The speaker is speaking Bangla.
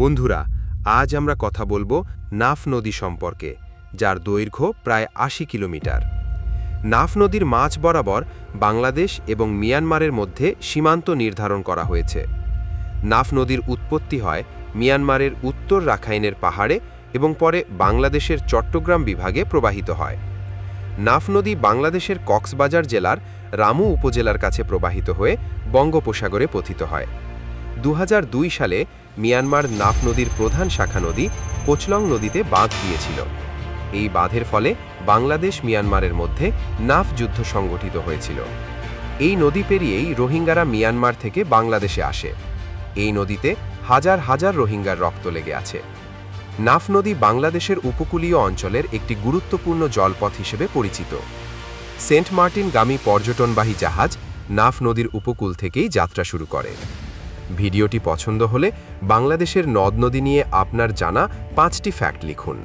বন্ধুরা, আজ আমরা কথা বলব নাফ নদী সম্পর্কে, যার দৈর্ঘ্য প্রায় আশি কিলোমিটার। নাফ নদীর মাঝ বরাবর বাংলাদেশ এবং মিয়ানমারের মধ্যে সীমান্ত নির্ধারণ করা হয়েছে। নাফ নদীর উৎপত্তি হয় মিয়ানমারের উত্তর রাখাইনের পাহাড়ে এবং পরে বাংলাদেশের চট্টগ্রাম বিভাগে প্রবাহিত হয়। নাফ নদী বাংলাদেশের কক্সবাজার জেলার রামু উপজেলার কাছে প্রবাহিত হয়ে বঙ্গোপসাগরে পতিত হয়। দু হাজার দুই সালে মিয়ানমার নাফ নদীর প্রধান শাখা নদী কোচলং নদীতে বাঁধ দিয়েছিল। এই বাঁধের ফলে বাংলাদেশ মিয়ানমারের মধ্যে নাফ যুদ্ধ সংগঠিত হয়েছিল। এই নদী পেরিয়েই রোহিঙ্গারা মিয়ানমার থেকে বাংলাদেশে আসে। এই নদীতে হাজার হাজার রোহিঙ্গার রক্ত লেগে আছে। নাফ নদী বাংলাদেশের উপকূলীয় অঞ্চলের একটি গুরুত্বপূর্ণ জলপথ হিসেবে পরিচিত। সেন্ট মার্টিনগামী পর্যটনবাহী জাহাজ নাফ নদীর উপকূল থেকেই যাত্রা শুরু করে। ভিডিওটি পছন্দ হলে বাংলাদেশের নদ নদী নিয়ে আপনার জানা পাঁচটি ফ্যাক্ট লিখুন।